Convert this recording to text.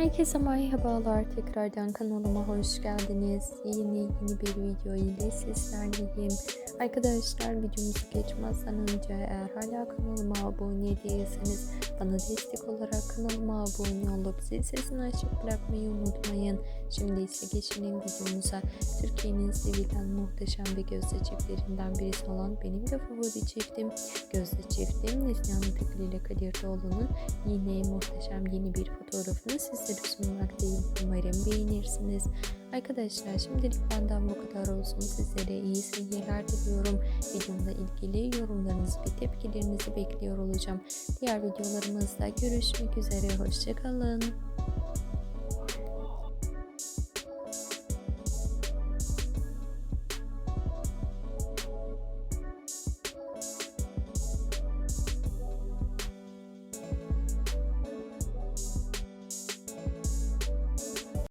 Herkese merhabalar. Tekrardan kanalıma hoş geldiniz. Yeni yeni bir video ile sizlerleyim. Arkadaşlar videomuzu geçmezden önce eğer hala kanalıma abone değilseniz bana destek olarak kanalıma abone olup zil sesini açık bırakmayı unutmayın. Şimdi ise geçelim videomuza. Türkiye'nin sevilen muhteşem ve gözde çiftlerinden birisi olan benim de favori çiftim. Gözde çiftim Neslihan Tekil ile Kadir Doğulu'nun yine muhteşem yeni bir fotoğrafını sizlere sunmaktayım. Umarım beğenirsiniz. Arkadaşlar şimdilik benden bu kadar olsun. Sizlere iyi seyirler diliyorum. Videomla ilgili yorumlarınızı ve tepkilerinizi bekliyor olacağım. Diğer videolarımızda görüşmek üzere. Hoşçakalın.